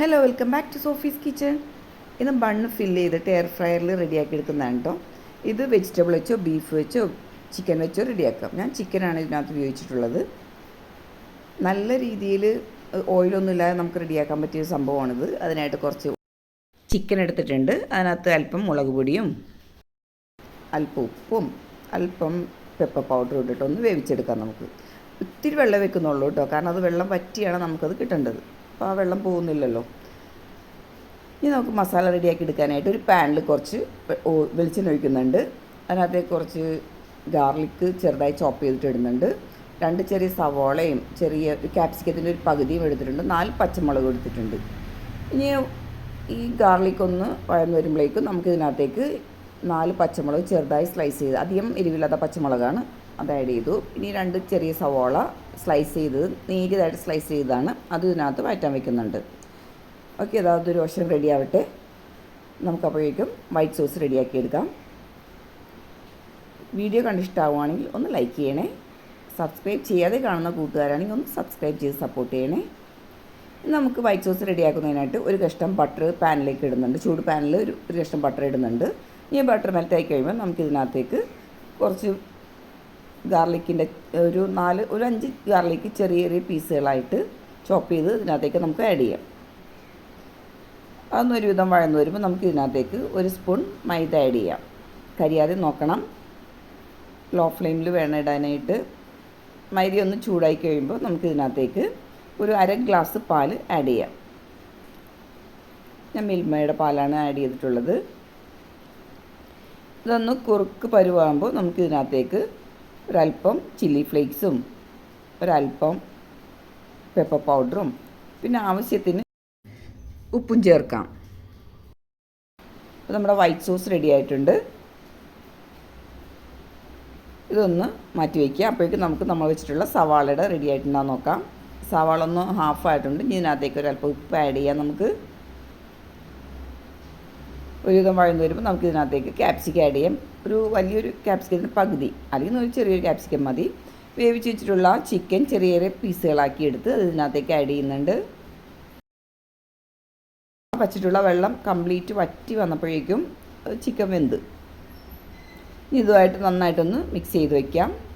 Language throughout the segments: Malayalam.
Hello welcome back to Sophie's kitchen ഇന്ന് ബണ്ണ് ഫില്ല് ചെയ്തിട്ട് എയർ ഫ്രയറിൽ റെഡിയാക്കി എടുക്കുന്നതാണ് കേട്ടോ ഇത് വെജിറ്റബിൾ വെച്ചോ ബീഫ് വെച്ചോ ചിക്കൻ വെച്ചോ റെഡിയാക്കാം ഞാൻ ചിക്കനാണ് ഇതിനകത്ത് ഉപയോഗിച്ചിട്ടുള്ളത്. നല്ല രീതിയിൽ ഓയിലൊന്നും ഇല്ലാതെ നമുക്ക് റെഡിയാക്കാൻ പറ്റിയ സംഭവമാണിത്. അതിനായിട്ട് കുറച്ച് ചിക്കൻ എടുത്തിട്ടുണ്ട്. അതിനകത്ത് അല്പം മുളക് പൊടിയും അല്പം ഉപ്പും അല്പം പെപ്പർ പൗഡറും ഇട്ടിട്ടൊന്ന് വേവിച്ചെടുക്കാം നമുക്ക്. ഒത്തിരി വെള്ളം വെക്കുന്നുള്ളൂ കേട്ടോ കാരണം അത് വെള്ളം വറ്റിയാണ് നമുക്കത് കിട്ടേണ്ടത്. അപ്പോൾ ആ വെള്ളം പോകുന്നില്ലല്ലോ. ഇനി നമുക്ക് മസാല റെഡിയാക്കി എടുക്കാനായിട്ട് ഒരു പാനിൽ കുറച്ച് വെളിച്ചെണ്ണ ഒഴിക്കുന്നുണ്ട്. അതിനകത്തേക്ക് കുറച്ച് ഗാർലിക്ക് ചെറുതായി ചോപ്പ് ചെയ്തിട്ട് ഇടുന്നുണ്ട്. രണ്ട് ചെറിയ സവോളയും ചെറിയ ക്യാപ്സിക്കത്തിന്റെ ഒരു പകുതിയും എടുത്തിട്ടുണ്ട്. നാല് പച്ചമുളകും എടുത്തിട്ടുണ്ട്. ഇനി ഈ ഗാർലിക് ഒന്ന് വഴന്ന് വരുമ്പോഴേക്കും നമുക്ക് ഇതിനകത്തേക്ക് നാല് പച്ചമുളക് ചെറുതായി സ്ലൈസ് ചെയ്ത് അധികം എരിവില്ലാത്ത പച്ചമുളകാണ്. അത് ആഡ് ചെയ്തു. ഇനി രണ്ട് ചെറിയ സവോള സ്ലൈസ് ചെയ്തത് നീരിയതായിട്ട് സ്ലൈസ് ചെയ്തതാണ്. അത് ഇതിനകത്ത് വഴറ്റാൻ വെക്കുന്നുണ്ട്. ഓക്കെ അതായത് ഒരു വശം റെഡി ആവട്ടെ. നമുക്കപ്പോഴേക്കും വൈറ്റ് സോസ് റെഡിയാക്കിയെടുക്കാം വീഡിയോ കണ്ടിഷ്ടമാവുകയാണെങ്കിൽ ഒന്ന് ലൈക്ക് ചെയ്യണേ. സബ്സ്ക്രൈബ് ചെയ്യാതെ കാണുന്ന കൂട്ടുകാരാണെങ്കിൽ ഒന്ന് സബ്സ്ക്രൈബ് ചെയ്ത് സപ്പോർട്ട് ചെയ്യണേ. നമുക്ക് വൈറ്റ് സോസ് റെഡിയാക്കുന്നതിനായിട്ട് ഒരു കഷ്ണം ബട്ടർ പാനിലേക്ക് ഇടുന്നുണ്ട്. ചൂട് പാനിൽ ഒരു ഒരു കഷ്ണം ബട്ടർ ഇടുന്നുണ്ട്. ഈ ബട്ടർ മെൽറ്റായി കഴിയുമ്പോൾ നമുക്കിതിനകത്തേക്ക് കുറച്ച് ഗാർലിക്കിന്റെ ഒരു നാല് ഒരു അഞ്ച് ഗാർലിക്ക് ചെറിയ ചെറിയ പീസുകളായിട്ട് ചോപ്പ് ചെയ്ത് ഇതിനകത്തേക്ക് നമുക്ക് ആഡ് ചെയ്യാം. അതൊന്ന് ഒരുവിധം വഴന്ന് വരുമ്പോൾ നമുക്ക് ഇതിനകത്തേക്ക് ഒരു സ്പൂൺ മൈദ ആഡ് ചെയ്യാം. കരിയാതെ നോക്കണം. ലോ ഫ്ലെയിമിൽ വേണം ഇടാനായിട്ട്. മൈദ ഒന്ന് ചൂടായി കഴിയുമ്പോൾ നമുക്ക് ഇതിനകത്തേക്ക് ഒരു അര ഗ്ലാസ് പാൽ ആഡ് ചെയ്യാം. ഞാൻ മിൽമയുടെ പാലാണ് ആഡ് ചെയ്തിട്ടുള്ളത്. ഇതൊന്ന് കുറുക്ക് പരുവാകുമ്പോൾ നമുക്ക് ഇതിനകത്തേക്ക് ഒരല്പം ചില്ലി ഫ്ലേക്സും ഒരല്പം പെപ്പർ പൗഡറും പിന്നെ ആവശ്യത്തിന് ഉപ്പും ചേർക്കാം. അപ്പോൾ നമ്മുടെ വൈറ്റ് സോസ് റെഡി ആയിട്ടുണ്ട്. ഇതൊന്ന് മാറ്റി വയ്ക്കുക അപ്പോഴേക്കും നമുക്ക് നമ്മൾ വെച്ചിട്ടുള്ള സവാളയുടെ റെഡി ആയിട്ടുണ്ടാകാൻ നോക്കാം. സവാള ഒന്ന് ഹാഫ് ആയിട്ടുണ്ട്. ഇതിനകത്തേക്ക് ഒരു അല്പം ഉപ്പ് ആഡ് ചെയ്യാം നമുക്ക്. ഒരുവിധം വഴന്ന് വരുമ്പോൾ നമുക്ക് ഇതിനകത്തേക്ക് ക്യാപ്സിക്കം ആഡ് ചെയ്യാം. ഒരു വലിയൊരു ക്യാപ്സിക്കത്തിന്റെ പകുതി അല്ലെങ്കിൽ ഒരു ചെറിയൊരു ക്യാപ്സിക്കം മതി. വേവിച്ച് വെച്ചിട്ടുള്ള ചിക്കൻ ചെറിയ ചെറിയ പീസുകളാക്കി എടുത്ത് അത് ഇതിനകത്തേക്ക് ആഡ് ചെയ്യുന്നുണ്ട്. വച്ചിട്ടുള്ള വെള്ളം കംപ്ലീറ്റ് വറ്റി വന്നപ്പോഴേക്കും ചിക്കൻ വെന്ത്. ഇതുമായിട്ട് നന്നായിട്ടൊന്ന് മിക്സ് ചെയ്ത് വയ്ക്കാം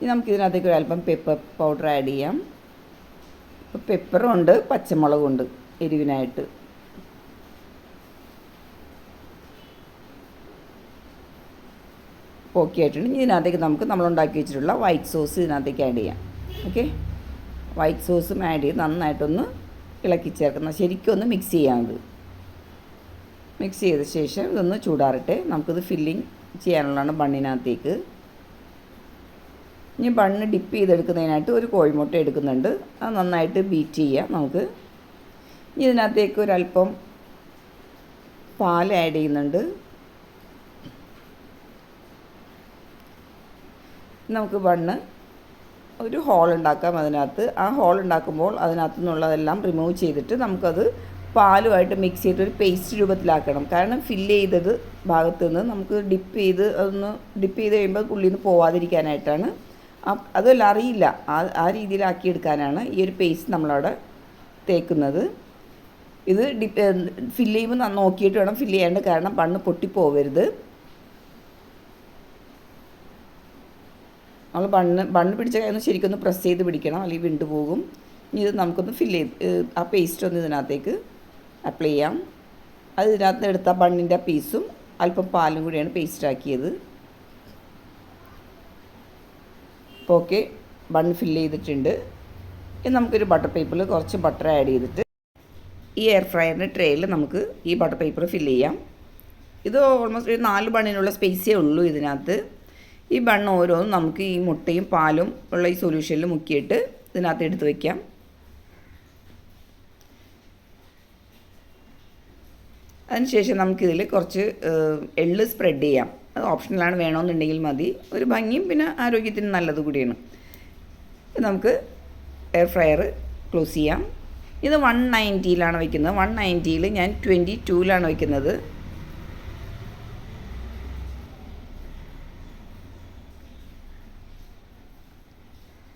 ഇനി നമുക്ക് ഒരു അല്പം പെപ്പർ പൗഡർ ആഡ് ചെയ്യാം. ഇപ്പോൾ പെപ്പറും ഉണ്ട് പച്ചമുളകും ഉണ്ട് എരിവിനായിട്ട്. ഓക്കെ ആയിട്ടുണ്ട്. ഇനി ഇതിനകത്തേക്ക് നമുക്ക് നമ്മൾ ഉണ്ടാക്കി വെച്ചിട്ടുള്ള വൈറ്റ് സോസ് ഇതിനകത്തേക്ക് ആഡ് ചെയ്യാം. ഓക്കെ വൈറ്റ് സോസും ആഡ് ചെയ്ത് നന്നായിട്ടൊന്ന് ഇളക്കി ചേർക്കുന്ന ശരിക്കും ഒന്ന് മിക്സ് ചെയ്യാം ഇത്. മിക്സ് ചെയ്ത ശേഷം ഇതൊന്ന് ചൂടാറട്ടെ നമുക്കിത് ഫില്ലിങ് ചെയ്യാനുള്ളതാണ് ബണ്ണിനകത്തേക്ക് ഇനി ബണ്ണ് ഡിപ്പ് ചെയ്തെടുക്കുന്നതിനായിട്ട് ഒരു കോഴിമുട്ട എടുക്കുന്നുണ്ട്. അത് നന്നായിട്ട് ബീറ്റ് ചെയ്യാം നമുക്ക്. ഇനി ഇതിനകത്തേക്ക് ഒരല്പം പാൽ ആഡ് ചെയ്യുന്നുണ്ട്. നമുക്ക് ബണ്ണ് ഒരു ഹോൾ ഉണ്ടാക്കാം അതിനകത്ത്. ആ ഹോൾ ഉണ്ടാക്കുമ്പോൾ അതിനകത്തു നിന്നുള്ളതെല്ലാം റിമൂവ് ചെയ്തിട്ട് നമുക്കത് പാലുമായിട്ട് മിക്സ് ചെയ്തിട്ട് ഒരു പേസ്റ്റ് രൂപത്തിലാക്കണം. കാരണം ഫില്ല് ചെയ്തത് ഭാഗത്തുനിന്ന് നമുക്ക് ഡിപ്പ് ചെയ്ത് അതൊന്ന് ഡിപ്പ് ചെയ്ത് കഴിയുമ്പോൾ പുള്ളിയിൽ നിന്ന് പോവാതിരിക്കാനായിട്ടാണ് അതല്ല അറിയില്ല. ആ ആ രീതിയിലാക്കി എടുക്കാനാണ് ഈ ഒരു പേസ്റ്റ് നമ്മളവിടെ തേക്കുന്നത്. ഇത് ഡിപ്പ് ഫില്ല് ചെയ്യുമ്പോൾ നോക്കിയിട്ട് വേണം ഫില്ല് ചെയ്യേണ്ടത് കാരണം ബണ്ണ് പൊട്ടിപ്പോവരുത്. നമ്മൾ ബണ്ണ് ബണ്ണ് പിടിച്ച കയ്യിൽ ശരിക്കൊന്ന് പ്രസ് ചെയ്ത് പിടിക്കണം. അല്ലെങ്കിൽ വിണ്ടു പോകും. ഇനി ഇത് നമുക്കൊന്ന് ഫില്ല് ചെയ്ത് ആ പേസ്റ്റ് ഒന്ന് ഇതിനകത്തേക്ക് അപ്ലൈ ചെയ്യാം. അത് ഇതിനകത്ത് എടുത്ത ബണ്ണിന്റെ പീസും അല്പം പാലും കൂടിയാണ് പേസ്റ്റ് ഓക്കെ ബൺ ഫില്ല് ചെയ്തിട്ടുണ്ട്. ഇനി നമുക്കൊരു ബട്ടർ പേപ്പറിൽ കുറച്ച് ബട്ടർ ആഡ് ചെയ്തിട്ട് ഈ എയർ ഫ്രയറിന്റെ ട്രേയിൽ നമുക്ക് ഈ ബട്ടർ പേപ്പർ ഫില്ല് ചെയ്യാം. ഇത് ഓൾമോസ്റ്റ് ഒരു നാല് ബണ്ണിനുള്ള സ്പേസേ ഉള്ളൂ ഇതിനകത്ത്. ഈ ബണ്ണ് ഓരോന്നും നമുക്ക് ഈ മുട്ടയും പാലും ഉള്ള ഈ സൊല്യൂഷനിൽ മുക്കിയിട്ട് ഇതിനകത്ത് എടുത്ത് വയ്ക്കാം അതിനുശേഷം നമുക്കിതിൽ കുറച്ച് എൾ എള്ള് സ്പ്രെഡ് ചെയ്യാം. അത് ഓപ്ഷണലാണ് വേണമെന്നുണ്ടെങ്കിൽ മതി. ഒരു ഭംഗിയും പിന്നെ ആരോഗ്യത്തിന് നല്ലത് കൂടിയാണ്. നമുക്ക് എയർ ഫ്രയർ ക്ലോസ് ചെയ്യാം. ഇത് വൺ നയന്റിയിലാണ് വയ്ക്കുന്നത് വൺ നയന്റിയിൽ ഞാൻ ട്വന്റി ടൂവിലാണ് വയ്ക്കുന്നത്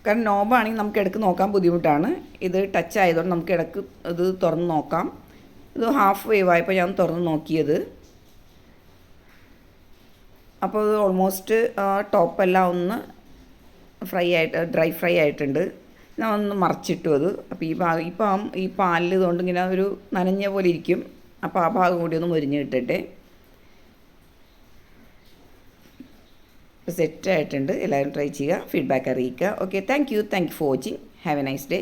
കാരണം നോബാണെങ്കിൽ നമുക്ക് ഇടയ്ക്ക് നോക്കാൻ ബുദ്ധിമുട്ടാണ്. ഇത് ടച്ച് ആയതുകൊണ്ട് നമുക്ക് ഇടയ്ക്ക് ഇത് തുറന്ന് നോക്കാം. ഇത് ഹാഫ് വേവ് ആയപ്പോൾ ഞാൻ തുറന്ന് നോക്കിയത്. അപ്പോൾ അത് ഓൾമോസ്റ്റ് ടോപ്പെല്ലാം ഒന്ന് ഫ്രൈ ആയിട്ട് ഡ്രൈ ഫ്രൈ ആയിട്ടുണ്ട്. ഞാൻ ഒന്ന് മറിച്ചിട്ടു അത്. അപ്പോൾ ഈ ഭാഗം ഇപ്പം ഈ പാലിൽ ഇതുകൊണ്ട് ഇങ്ങനെ ഒരു നനഞ്ഞ പോലെ ഇരിക്കും. അപ്പോൾ ആ ഭാഗം കൂടി ഒന്ന് മുരിഞ്ഞ് കിട്ടട്ടെ. സെറ്റ് ആയിട്ടുണ്ട്. എല്ലാവരും ട്രൈ ചെയ്യുക. ഫീഡ്ബാക്ക് അറിയിക്കുക. Okay thank you thank you for watching have a nice day